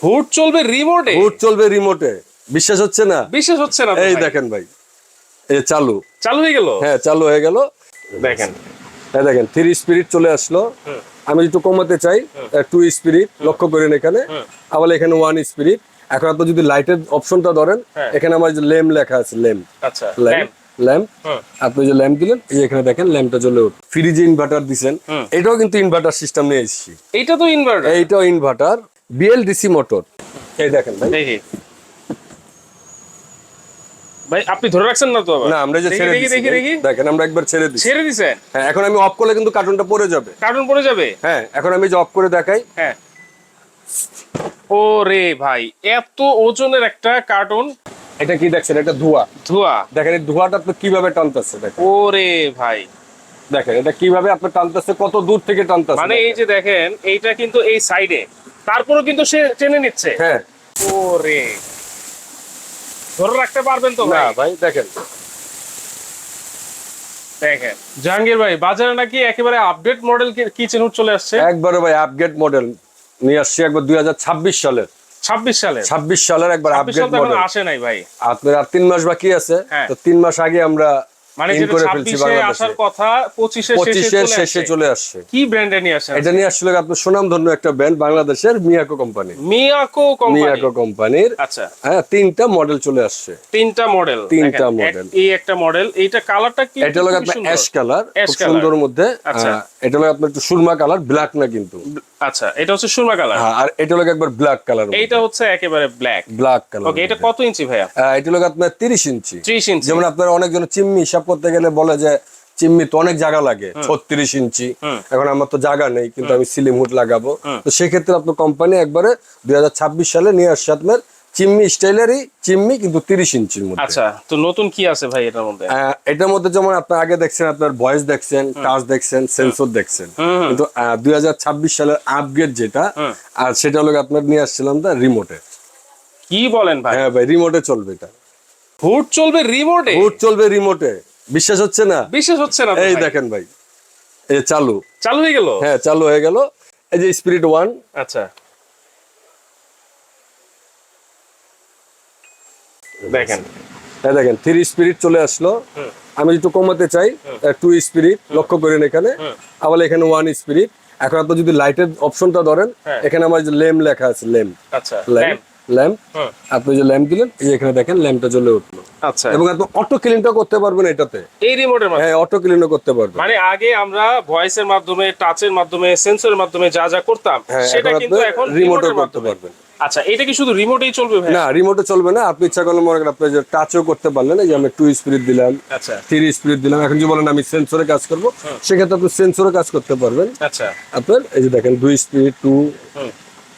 হুট চলবে রিমোটে হুট চলবে রিমোটে বিশ্বাস হচ্ছে না? বিশ্বাস হচ্ছে না এই দেখেন ভাই। এই চালু। চালু হয়ে গেল? হ্যাঁ চালু হয়ে গেল। দেখেন। এই দেখেন থ্রি স্পিরিট চলে আসলো। আমি একটু কমাতে চাই টু স্পিরিট লক্ষ্য করেন এখানে। আবার এখানে ওয়ান স্পিরিট এখন আপনি যদি লাইটের অপশনটা ধরেন হ্যাঁ। এখানে আমার যে লেম লেখা আছে লেম আচ্ছা ল্যাম্প ল্যাম্প আপনি যে ল্যাম্প দিলেন এই এখানে দেখেন ল্যাম্পটা জ্বলে উঠল ফ্রিজে ইনভার্টার দিছেন। এটাও কিন্তু ইনভার্টার সিস্টেম নিয়ে এসেছি। এইটা তো ইনভার্টার এইটাও ইনভার্টার বিএলডিসি মোটর এই দেখেন ভাই। ভাই আপনি ধরে রাখছেন না তো না আমরা যে ছেড়ে দিছি। দেখি দেখি। দেখেন আমরা একবার ছেড়ে দিছি। ছেড়ে দিছেন? হ্যাঁ এখন আমি অফ করলে কিন্তু কার্টুনটা পড়ে যাবে। কার্টুন পড়ে যাবে? হ্যাঁ এখন আমি যে অফ করে দেখাই। হ্যাঁ। ও রে ভাই এত ওজনের একটা কার্টুন এটা কি দেখছেন? এটা ধোঁয়া। ধোয়া। দেখেন এই ধোঁয়াটা আপনি কীভাবে টানতেছে দেখেন। ও রে ভাই। দেখেন এটা কীভাবে আপনি টানতেছে কত দূর থেকে টানতেছে মানে এই যে দেখেন এইটা কিন্তু এই সাইডে তারপরেও কিন্তু সে টেনে নিচ্ছে। হ্যাঁ। ও ধরে রাখতে পারবেন তো না ভাই দেখেন। দেখেন। জাহাঙ্গীর ভাই বাজারে নাকি একেবারে আপডেট মডেল কিচেন হুড চলে আসছে? একবারে ভাই আপগ্রেড মডেল নিয়ে আসছি একবার দুই হাজার ছাব্বিশ সালের। ছাব্বিশ সালে ছাব্বিশ সালের একবার মডেল আসে নাই ভাই। আপনার আর তিন মাস বাকি আছে। হ্যাঁ। তো তিন মাস আগে আমরা মানে যেটা করে ফেলছি আসার কথা পঁচিশে পঁচিশের শেষে শেষে চলে আসছে। কি ব্র্যান্ডে নিয়ে আসেন এটা নিয়ে আসলে আপনার সুনামধন্য একটা ব্র্যান্ড বাংলাদেশের Miyako company Miyako company Miyako কোম্পানির আচ্ছা। হ্যাঁ তিনটা মডেল চলে আসছে। তিনটা মডেল তিনটা model। এই একটা মডেল এইটা কালারটা কি এটা হলো আপনার অ্যাশ কালার খুব সুন্দর মধ্যে আচ্ছা। এটা হলো আপনার একটু সুরমা কালার ব্ল্যাক না কিন্তু। আচ্ছা এটা হচ্ছে সুরমা কালার হ্যাঁ, আর এটা হলো একবার ব্ল্যাক কালার এইটা হচ্ছে একেবারে ব্ল্যাক ব্ল্যাক কালার ওকে এটা কত ইঞ্চি ভাইয়া? এটা হলো আপনার তিরিশ ইঞ্চি। ত্রিশ ইঞ্চি। যেমন আপনার অনেকজন চিম্মি হিসাব করতে গেলে বলে যে চিম্মি তো অনেক জায়গা লাগে। ছত্রিশ ইঞ্চি। এখন আমার তো জায়গা নেই কিন্তু আমি সিলিম হুড লাগাবো। তো সেক্ষেত্রে আপনার কোম্পানি একবারে দুই সালে নিয়ে আসছে আপনার চিম্মি স্টাইলেরই চিম্মি কিন্তু তিরিশ ইঞ্চির মধ্যে। আচ্ছা তো নতুন কি আছে ভাই এটার মধ্যে? এটার মধ্যে যেমন আপনার আগে দেখছেন আপনার ভয়েস দেখছেন টাচ দেখছেন সেন্সর দেখছেন। কিন্তু দুই হাজার ছাব্বিশ সালের আপগ্রেড যেটা আর সেটা হলো আপনার নিয়ে আসছিলাম তা রিমোটে কি বলেন ভাই? হ্যাঁ ভাই রিমোটে চলবে এটা। হুট চলবে রিমোটে হুট চলবে রিমোটে বিশ্বাস হচ্ছে না? বিশ্বাস হচ্ছে না এই দেখেন ভাই এই চালু। চালু হয়ে গেল? হ্যাঁ চালু হয়ে গেল। এই যে স্পিরিট ওয়ান আচ্ছা। দেখেন। এই দেখেন থ্রি স্পিরিট চলে আসলো। আমি একটু কমাতে চাই টু স্পিরিট লক্ষ্য করেন এখানে। আবার এখানে ওয়ান স্পিরিট এখন আপনি যদি লাইটের অপশনটা ধরেন হ্যাঁ। এখানে আমার লেম লেখা আছে লেম আচ্ছা ল্যাম্প ল্যাম্প। আপনি যে ল্যাম্প দিলেন এই এখানে দেখেন ল্যাম্পটা জ্বলে উঠল। আচ্ছা। এবং আপনি অটো ক্লিনটাও করতে পারবেন এটাতে। এই রিমোটের মাধ্যমে? হ্যাঁ অটো ক্লিনও করতে পারবেন। মানে আগে আমরা ভয়েসের মাধ্যমে টাচের মাধ্যমে সেন্সরের মাধ্যমে যা যা করতাম হ্যাঁ সেটা এখন কিন্তু এখন রিমোটের করতে পারবেন। আচ্ছা এটা কি শুধু রিমোটেই চলবে ভাই? না রিমোটে চলবে না। আপনি ইচ্ছা করলে মনে করেন আপনি যে টাচও করতে পারলেন এই যে আমি টু স্পিরিট দিলাম আচ্ছা। থ্রি স্পিরিট দিলাম। এখন যে বলেন আমি সেন্সরে কাজ করব সেক্ষেত্রে আপনি সেন্সরে কাজ করতে পারবেন। আচ্ছা। আপনার এই যে দেখেন দুই স্পিরিট টু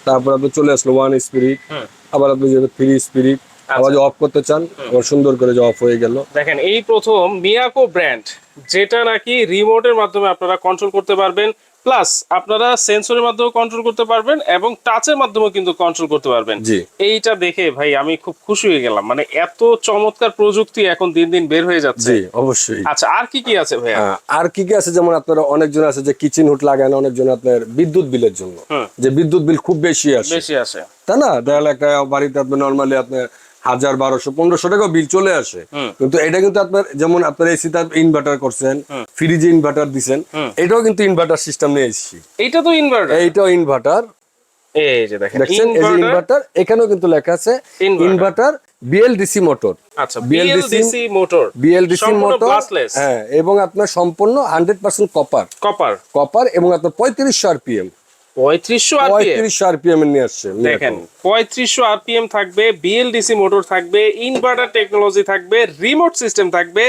তারপর আপনি চলে আসলো ওয়ান স্পিরিট হুম। আবার আপনি যে ফ্রি স্পিরিট আবার যে অফ করতে চান আবার সুন্দর করে যে অফ হয়ে গেল। দেখেন এই প্রথম মিয়াকো ব্র্যান্ড যেটা নাকি রিমোটের মাধ্যমে আপনারা কন্ট্রোল করতে পারবেন। প্লাস আপনারা সেন্সরের মাধ্যমে কন্ট্রোল করতে পারবেন এবং টাচের মাধ্যমে কিন্তু কন্ট্রোল করতে পারবেন। এইটা দেখে ভাই আমি খুব খুশি হয়ে গেলাম। মানে এত চমৎকার প্রযুক্তি এখন দিন দিন বের হয়ে যাচ্ছে। অবশ্যই। আচ্ছা আর কি কি আছে আহ, আর কি কি আছে? যেমন আপনার অনেকজন আছে যে কিচেন হুট লাগান অনেকজন আপনার বিদ্যুৎ বিলের জন্য। যে বিদ্যুৎ বিল খুব বেশি আসে। বেশি আছে তাই না? দেখা একটা বাড়িতে আপনার নর্মালি আপনার হাজার বারোশো পনেরোশো টাকা বিল চলে আসে। কিন্তু এটা কিন্তু আপনার যেমন আপনার এসি তার ইনভার্টার করছেন ফ্রিজে ইনভার্টার দিছেন এটাও কিন্তু ইনভার্টার সিস্টেম নিয়ে এসেছি। এইটা তো ইনভার্টার এইটাও ইনভার্টার এই যে দেখেন এখানেও কিন্তু লেখা আছে ইনভার্টার বিএলডিসি মোটর আচ্ছা বিএলডিসি মোটর বিএলডিসি মোটর হ্যাঁ এবং আপনার সম্পূর্ণ hundred percent copper copper copper এবং আপনার পঁয়ত্রিশশো আরপিএম পঁয়ত্রিশশো আরপিএম। পঁয়ত্রিশশো আরপিএম নিয়ে আসছে দেখেন পঁয়ত্রিশশো আরপিএম থাকবে বিএলডিসি মোটর থাকবে ইনভার্টার টেকনোলজি থাকবে রিমোট সিস্টেম থাকবে।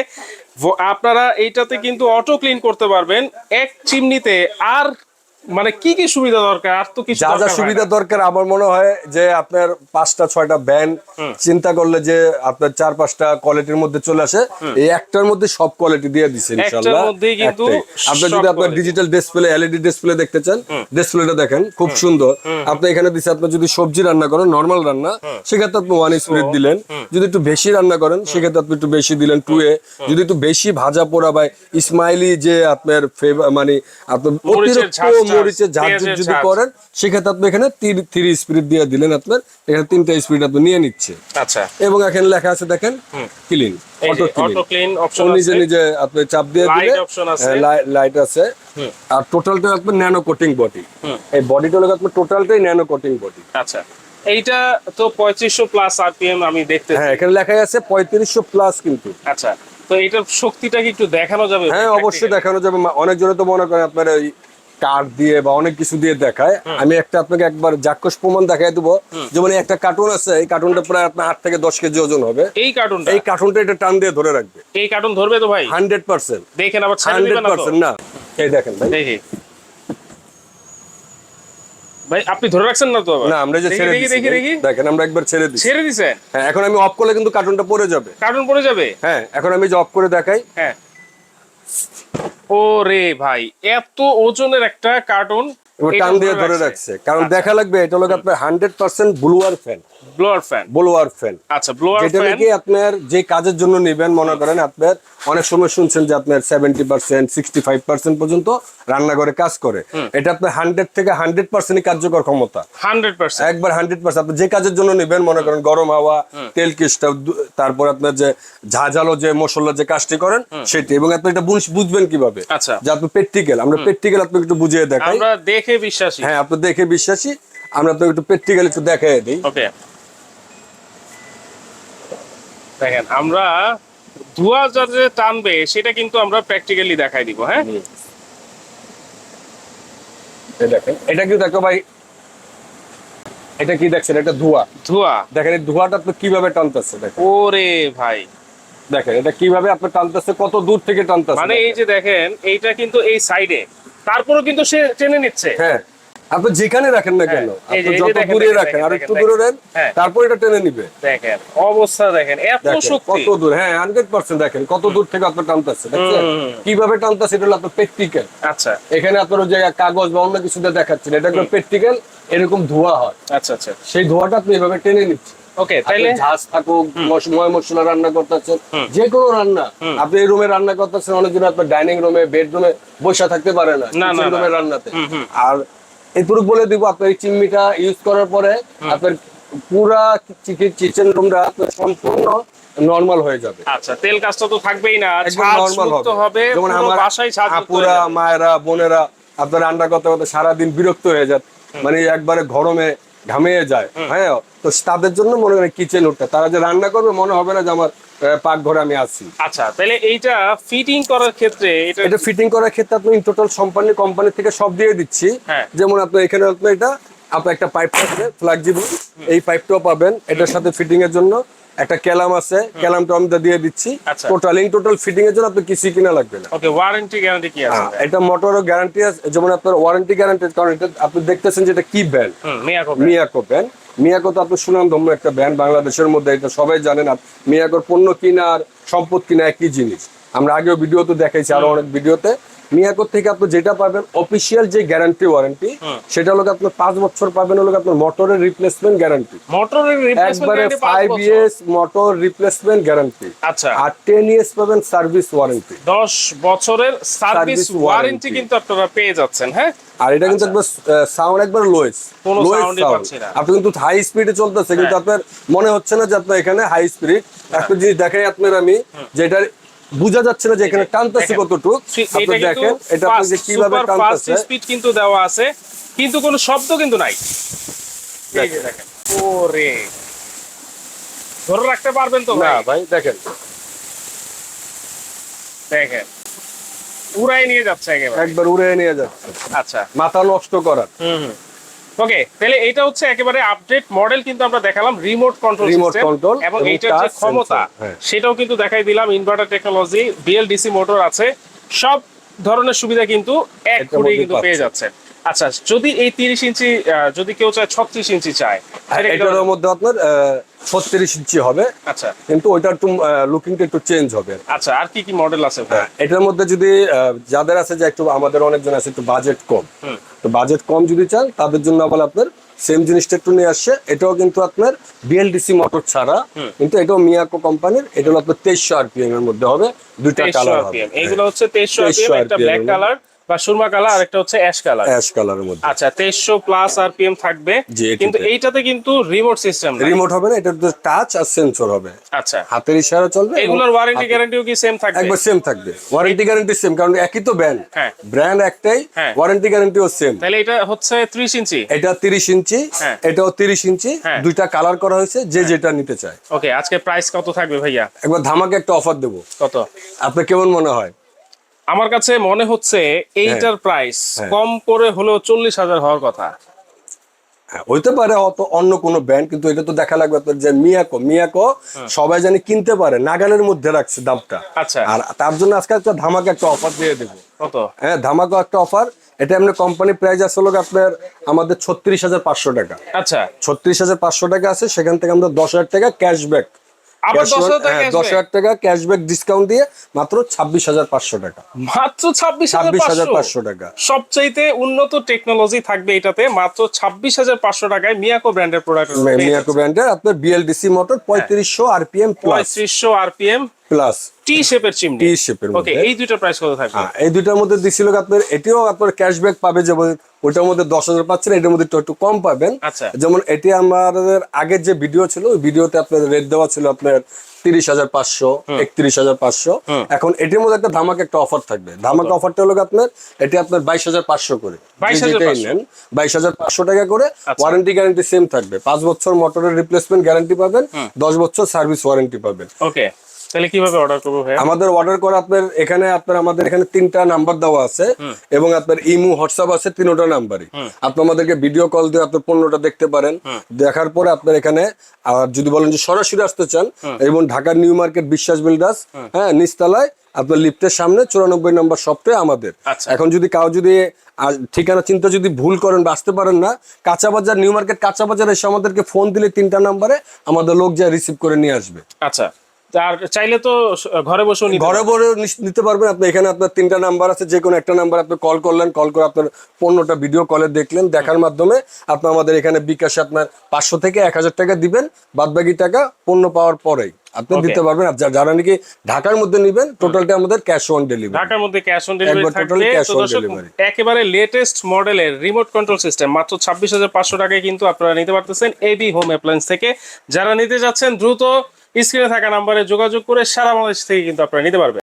আপনারা এইটাতে কিন্তু অটো ক্লিন করতে পারবেন এক চিমনিতে। আর মানে কি কি সুবিধা দরকার? আর তো কিছু যা যা সুবিধা দরকার আমার মনে হয় যে আপনার পাঁচটা ছয়টা ব্যান্ড চিন্তা করলে যে আপনার চার পাঁচটা কোয়ালিটির মধ্যে চলে আসে এই একটার মধ্যে সব কোয়ালিটি দিয়ে দিচ্ছে ইনশাআল্লাহ। আপনি যদি আপনার ডিজিটাল ডিসপ্লে এলইডি ডিসপ্লে দেখতে চান ডিসপ্লেটা দেখেন খুব সুন্দর। আপনি এখানে দিচ্ছে আপনি যদি সবজি রান্না করেন নরমাল রান্না সেক্ষেত্রে আপনি ওয়ান স্পিরিট দিলেন। যদি একটু বেশি রান্না করেন সেক্ষেত্রে আপনি একটু বেশি দিলেন টু এ যদি একটু বেশি ভাজা পোড়া বা ইসমাইলি যে আপনার ফেভার মানে আপনার অতিরিক্ত ঝাঁজটা মরিচে যদি করেন সেক্ষেত্রে আপনি এখানে থ্রি স্পিড দিয়ে দিলেন আপনার এখানে তিনটা স্পিড আপনি নিয়ে নিচ্ছে। আচ্ছা। এবং এখানে লেখা আছে দেখেন ক্লিন অটো ক্লিন অপশন নিজে নিজে আপনি চাপ দিয়ে দিলে লাইট আছে। আর টোটালটা আপনার ন্যানো কোটিং বডি এই বডিটা হলো আপনার টোটালটাই ন্যানো কোটিং বডি আচ্ছা। এইটা তো পঁয়ত্রিশশো প্লাস আরপিএম আমি দেখতে হ্যাঁ এখানে লেখা আছে পঁয়ত্রিশশো প্লাস কিন্তু। আচ্ছা। তো এটার শক্তিটা কি একটু দেখানো যাবে? হ্যাঁ অবশ্যই দেখানো যাবে। মা- অনেকজনে তো মনে করেন আপনার ওই কার্ড দিয়ে বা অনেক কিছু দিয়ে দেখায় আমি একটা আপনাকে একবার জাক্কস প্রমাণ দেখাই দেবো। যেমন এই একটা কার্টুন আছে এই কার্টুনটা প্রায় আপনার আট থেকে দশ কেজি ওজন হবে। এই কার্টুনটা এই কার্টুনটা এটা টান দিয়ে ধরে রাখবে। এই কার্টুন ধরবে তো ভাই? Hundred percent. দেখেন আবার হান্ড্রেড পার্সেন্ট না। এই দেখেন ভাই। ভাই আপনি ধরে রাখছেন না তো না আমরা যে ছেড়ে দেখি দেখি দেখি। দেখেন আমরা একবার ছেড়ে দিচ্ছি ছেড়ে দিছে? হ্যাঁ এখন আমি অফ করলে কিন্তু কার্টুনটা পড়ে যাবে। কার্টুন পড়ে যাবে? হ্যাঁ এখন আমি যে অফ করে দেখাই হ্যাঁ। ও রে ভাই এত ওজনের একটা কার্টুন এবার টান দিয়ে ধরে রাখছে। কারণ দেখা লাগবে এটা হলো আপনার hundred percent blower fan. Blower fan. Blower fan. আচ্ছা ব্লোয়ার যেটা নাকি আপনার যে কাজের জন্য নেবেন মনে করেন আপনার অনেক সময় শুনছেন যে আপনার seventy percent sixty five percent পর্যন্ত রান্নাঘরে কাজ করে। এটা আপনার হান্ড্রেড থেকে হান্ড্রেড পার্সেন্টই কার্যকর ক্ষমতা। হান্ড্রেড পার্সেন্ট একবার হান্ড্রেড পার্সেন্ট আপনি যে কাজের জন্য নেবেন মনে করেন গরম হাওয়া তেল কিসটা তারপর আপনার যে ঝাঁঝালো যে মশলা যে কাজটি করেন সেটি। এবং আপনি এটা বুঝবেন কীভাবে? আচ্ছা। যে আপনি প্র্যাকটিক্যাল আমরা প্র্যাকটিক্যাল আপনাকে একটু বুঝিয়ে দেখাই। আমরা দেখে বিশ্বাসী। হ্যাঁ আপনি দেখে বিশ্বাসী। আমরা আপনাকে একটু প্র্যাকটিক্যাল একটু দেখাই দিই। ওকে। দেখেন আমরা ধোয়া যাতে টানবে সেটা কিন্তু আমরা প্র্যাকটিক্যালি দেখাই দিব হ্যাঁ? দেখেন এটা কি দেখো ভাই? এটা কি দেখছেন? এটা ধোঁয়া ধোয়া দেখেন এই ধোঁয়াটা আপনি কীভাবে টানতেছে দেখেন। ওরে ভাই। দেখেন এটা কীভাবে আপনি টানতেছে কত দূর থেকে টানতেছে মানে এই যে দেখেন এইটা কিন্তু এই সাইডে তারপরেও কিন্তু সে টেনে নিচ্ছে। হ্যাঁ আপনি যেখানে রাখেন না কেন হ্যাঁ, আপনি যত দূরে রাখেন আর একটু দূরে হ্যাঁ। তারপর এটা টেনে নিবে। দেখেন অবস্থা দেখেন এত শক্তি। কত দূর হ্যাঁ হান্ড্রেড পার্সেন্ট দেখেন কত দূর থেকে আপনার টানতেছে দেখছেন। কীভাবে টানতেছে এটা হলো আপনার প্র্যাকটিক্যাল আচ্ছা। এখানে আপনার ওই কাগজ বা অন্য কিছুতে দেখাচ্ছেন এটা একদম প্র্যাকটিক্যাল এরকম ধোঁয়া হয়। আচ্ছা আচ্ছা। সেই ধোঁয়াটা আপনি এভাবে টেনে নিচ্ছেন। ওকে আপনি ঝাঁজ থাকুক ময় মশলা রান্না করতেছেন যে কোনো রান্না। আপনি এই রুমে রান্না করতেছেন অনেকজন আপনার ডাইনিং রুমে বেডরুমে বসে থাকতে পারে না না, না, রুমে রান্নাতে। আর এটুকু বলে দিব আপনার চিমনিটা ইউজ করার পরে আপনার পুরা কিচেন রুমটা আপনার সম্পূর্ণ নর্মাল হয়ে যাবে। আচ্ছা তেল কাজটা তো থাকবেই না একদম ছাদ নর্মাল মুক্ত হবে। হবে যেমন আমার বাসায় আপুরা মায়েরা বোনেরা আপনার রান্না করতে করতে সারাদিন বিরক্ত হয়ে যায় মানে একবারে গরমে ঘামিয়ে যায়। হ্যাঁ। তো তাদের জন্য মনে হয় কিচেন উঠতে তারা যে রান্না করবে মনে হবে না যে আমার পাকঘরে আমি আছি। আচ্ছা তাহলে এইটা ফিটিং করার ক্ষেত্রে এটা এটা ফিটিং করার ক্ষেত্রে আপনি টোটাল কোম্পানি কোম্পানি থেকে সব দিয়ে দিচ্ছি। হ্যাঁ। যেমন আপনি এখানে আপনি এটা আপনার একটা পাইপ থাকবে ফ্লেক্সিবল এই পাইপটাও পাবেন এটার সাথে ফিটিং এর জন্য। একটা ক্যালাম আছে ক্যালামটা আমরা দিয়ে দিচ্ছি। টোটাল ইন টোটাল ফিটিং এর জন্য আপনি কিছু কিনা লাগবে না। ওকে ওয়ারেন্টি গ্যারান্টি কি আছে? হ্যাঁ, এটা মোটরও গ্যারান্টি আছে যেমন আপনার ওয়ারেন্টি গ্যারান্টি কারণ এটা আপনি দেখতেছেন যে এটা কি brand Miyako Miyako brand Miyako তো আপনার সুনামধন্য একটা ব্যান্ড বাংলাদেশের মধ্যে এটা সবাই জানেন। আর মিয়াকোর পণ্য কিনা আর সম্পদ কিনা একই জিনিস। আমরা আগেও ভিডিও তো দেখাইছি আরও অনেক ভিডিওতে। মিয়াকোর থেকে আপনি যেটা পাবেন অফিসিয়াল যে গ্যারান্টি ওয়ারেন্টি সেটা হলো আপনার পাঁচ বছর পাবেন হলো আপনার মোটরের রিপ্লেসমেন্ট গ্যারান্টি মোটরের একবারে five years motor replacement guarantee আচ্ছা। আর টেন ইয়ার্স পাবেন সার্ভিস ওয়ারেন্টি 10 বছরের সার্ভিস ওয়ারেন্টি কিন্তু আপনারা পেয়ে যাচ্ছেন হ্যাঁ? আর এটা কিন্তু একবার সাউন্ড একবার লোয়েস আচ্ছা। লোয়েস সাউন্ড আপনি কিন্তু হাই স্পিডে চলতেছে কিন্তু আপনার মনে হচ্ছে না যে আপনার এখানে হাই স্পিড একটা জিনিস দেখাই আপনার আমি যেটা বোঝা যাচ্ছে না যে এখানে টানতেছে। কতটুক। আপনি দেখেন এটা আপনি যে কীভাবে টানতেছে। স্পিড কিন্তু দেওয়া আছে কিন্তু কোনো শব্দ কিন্তু নাই। এই যে দেখেন। ওরে। ধরে রাখতে পারবেন তো না ভাই? দেখেন। দেখেন। উড়াই নিয়ে যাচ্ছে একেবারে। একবার উড়ে নিয়ে যাচ্ছে। আচ্ছা। মাথা নষ্ট করার। ওকে তাহলে এটা হচ্ছে একেবারে আপডেট মডেল কিন্তু আমরা দেখালাম রিমোট কন্ট্রোল রিমোট কন্ট্রোল এবং এইটার যে ক্ষমতা। হ্যাঁ। সেটাও কিন্তু দেখাই দিলাম ইনভার্টার টেকনোলজি বিএলডিসি মোটর আছে। সব ধরনের সুবিধা কিন্তু এক এটার কিন্তু পেয়ে যাচ্ছে। যাচ্ছেন আচ্ছা যদি এই তিরিশ ইঞ্চি যদি কেউ চায় ছত্রিশ ইঞ্চি চায় কি এটার মধ্যে আপনার ছত্রিশ ইঞ্চি হবে। আচ্ছা। কিন্তু ওইটা একটু লুকিংটা একটু চেঞ্জ হবে। আচ্ছা আর কি কি মডেল আছে হ্যাঁ, এটার মধ্যে যদি যাদের আছে যে একটু আমাদের অনেকজন আছে একটু বাজেট কম। তো বাজেট কম যদি চান তাদের জন্য আবার আপনার সেম জিনিসটা একটু নিয়ে আসছে। এটাও কিন্তু আপনার বিএলডিসি মোটর ছাড়া কিন্তু এটাও মিয়াকো কোম্পানির এটা হলো আপনার তেইশশো আরপিএম এর মধ্যে হবে। দুইটা 2300 কালার হবে। হ্যাঁ। এগুলো হচ্ছে তেইশশো আরপিএম একটা ব্ল্যাক কালার বা সুরমা কালার আরেকটা হচ্ছে অ্যাশ কালার। অ্যাশ কালারের মধ্যে। আচ্ছা তেইশশো প্লাস আরপিএম থাকবে। কিন্তু এইটাতে কিন্তু রিমোট সিস্টেম রিমোট হবে না এটা টাচ আর সেন্সর হবে। আচ্ছা। হাতের ইশারা চলবে এগুলোর ওয়ারেন্টি গ্যারান্টিও কি সেম থাকবে? একবার সেম থাকবে। ওয়ারেন্টি গ্যারান্টি সেম কারণ একই তো ব্র্যান্ড হ্যাঁ। ব্র্যান্ড একটাই হ্যাঁ। ওয়ারেন্টি গ্যারান্টিও সেম তাহলে এটা হচ্ছে ত্রিশ ইঞ্চি। এটা তিরিশ ইঞ্চি হ্যাঁ। এটাও তিরিশ ইঞ্চি। দুইটা কালার করা হয়েছে যে যেটা নিতে চায়। ওকে আজকে প্রাইস কত থাকবে ভাইয়া? একবার ধামাকে একটা অফার দেবো। কত? আপনার কেমন মনে হয়? আমার কাছে মনে হচ্ছে এইটার প্রাইস হ্যাঁ। কম করে হলেও চল্লিশ হাজার হওয়ার কথা। হ্যাঁ, হইতে পারে হয়তো অন্য কোনো ব্র্যান্ড কিন্তু এটা তো দেখা লাগবে আপনার যে মিয়াকো মিয়াকো সবাই জানি কিনতে পারে নাগালের মধ্যে রাখছে দামটা। আচ্ছা। আর তার জন্য আজকে একটা ধামাকে একটা অফার দিয়ে দেবো। কত? হ্যাঁ ধামাকা একটা অফার এটা এমনি কোম্পানি প্রাইস আসলে আপনার আমাদের ছত্রিশ হাজার পাঁচশো টাকা। আচ্ছা। ছত্রিশ হাজার পাঁচশো টাকা আছে সেখান থেকে আমরা দশ হাজার টাকা ক্যাশব্যাক দশ হাজার টাকা দশ হাজার টাকা ক্যাশব্যাক ডিসকাউন্ট দিয়ে মাত্র ছাব্বিশ হাজার পাঁচশো টাকা। মাত্র ছাব্বিশ ছাব্বিশ হাজার পাঁচশো টাকা। সবচাইতে উন্নত টেকনোলজি থাকবে এটাতে মাত্র ছাব্বিশ হাজার পাঁচশো টাকায় মিয়াকো ব্র্যান্ডের প্রোডাক্ট মিয়াকো ব্র্যান্ডের আপনার বিএলডিসি মোটর পঁয়ত্রিশশো আরপিএম পঁয়ত্রিশশো আরপিএম প্লাস টি শেপের চিমনি টি শেপের ওকে এই দুইটার প্রাইস কত থাকবে? এই দুইটার মধ্যে দিছিল আপনার এটিও আপনার ক্যাশব্যাক পাবে যেমন ওইটার মধ্যে দশ হাজার পাচ্ছেন এটার মধ্যে একটু কম পাবেন। আচ্ছা। যেমন এটি আমাদের আগের যে ভিডিও ছিল ওই ভিডিওতে আপনার রেট দেওয়া ছিল আপনার তিরিশ হাজার পাঁচশো একত্রিশ হাজার পাঁচশো। এখন এটির মধ্যে একটা ধামাক একটা অফার থাকবে। ধামাক অফারটা হলো আপনার এটি আপনার বাইশ হাজার পাঁচশো করে। যে 22,500 নেন বাইশ হাজার পাঁচশো টাকা করে আচ্ছা। ওয়ারেন্টি গ্যারান্টি সেম থাকবে। পাঁচ বছর মোটরের রিপ্লেসমেন্ট গ্যারান্টি পাবেন দশ বছর সার্ভিস ওয়ারেন্টি পাবেন। ওকে তাহলে কীভাবে অর্ডার করব ভাইয়া? আমাদের অর্ডার করা আপনার এখানে আপনার আমাদের এখানে তিনটা নাম্বার দেওয়া আছে এবং আপনার ইমু হোয়াটসঅ্যাপ আছে তিনটা নাম্বারই আপনি আমাদেরকে ভিডিও কল দিয়ে আপনার পণ্যটা দেখতে পারেন। দেখার পরে আপনার এখানে আর যদি বলেন যে সরাসরি আসতে চান এবং ঢাকার নিউ মার্কেট বিশ্বাস বিল্ডার্স হ্যাঁ নিচতলায় আপনার লিফটের সামনে চুরানব্বই নম্বর শপটাই আমাদের। আচ্ছা। এখন যদি কাউ যদি ঠিকানা চিন্তা যদি ভুল করেন বা আসতে পারেন না কাঁচা বাজার নিউ মার্কেট কাঁচা বাজার এসে আমাদেরকে ফোন দিলে তিনটা নাম্বারে আমাদের লোক যা রিসিভ করে নিয়ে আসবে। আচ্ছা। আর চাইলে তো ঘরে বসেও ঘরে বসে নিতে পারবেন। আপনি এখানে আপনার তিনটা নাম্বার আছে যে কোনো একটা নাম্বার আপনি কল করলেন কল করে আপনার পণ্যটা ভিডিও কলে দেখলেন দেখার মাধ্যমে আপনি আমাদের এখানে বিকাশে আপনার পাঁচশো থেকে এক হাজার টাকা দিবেন বাদ বাকি টাকা পণ্য পাওয়ার পরেই। আপনি দিতে পারবেন। যারা নাকি ঢাকার মধ্যে নিবেন টোটালটা আমাদের ক্যাশ অন ডেলিভারি ঢাকার মধ্যে ক্যাশ অন ডেলিভারি on দর্শক delivery। একেবারে লেটেস্ট মডেলের রিমোট কন্ট্রোল সিস্টেম মাত্র ছাব্বিশ হাজার পাঁচশো টাকায় কিন্তু আপনারা নিতে পারতেছেন এবি হোম অ্যাপ্লায়েন্স থেকে। যারা নিতে যাচ্ছেন দ্রুত স্ক্রিনে থাকা নাম্বারে যোগাযোগ করে সারা বাংলাদেশ থেকে কিন্তু আপনারা নিতে পারবেন।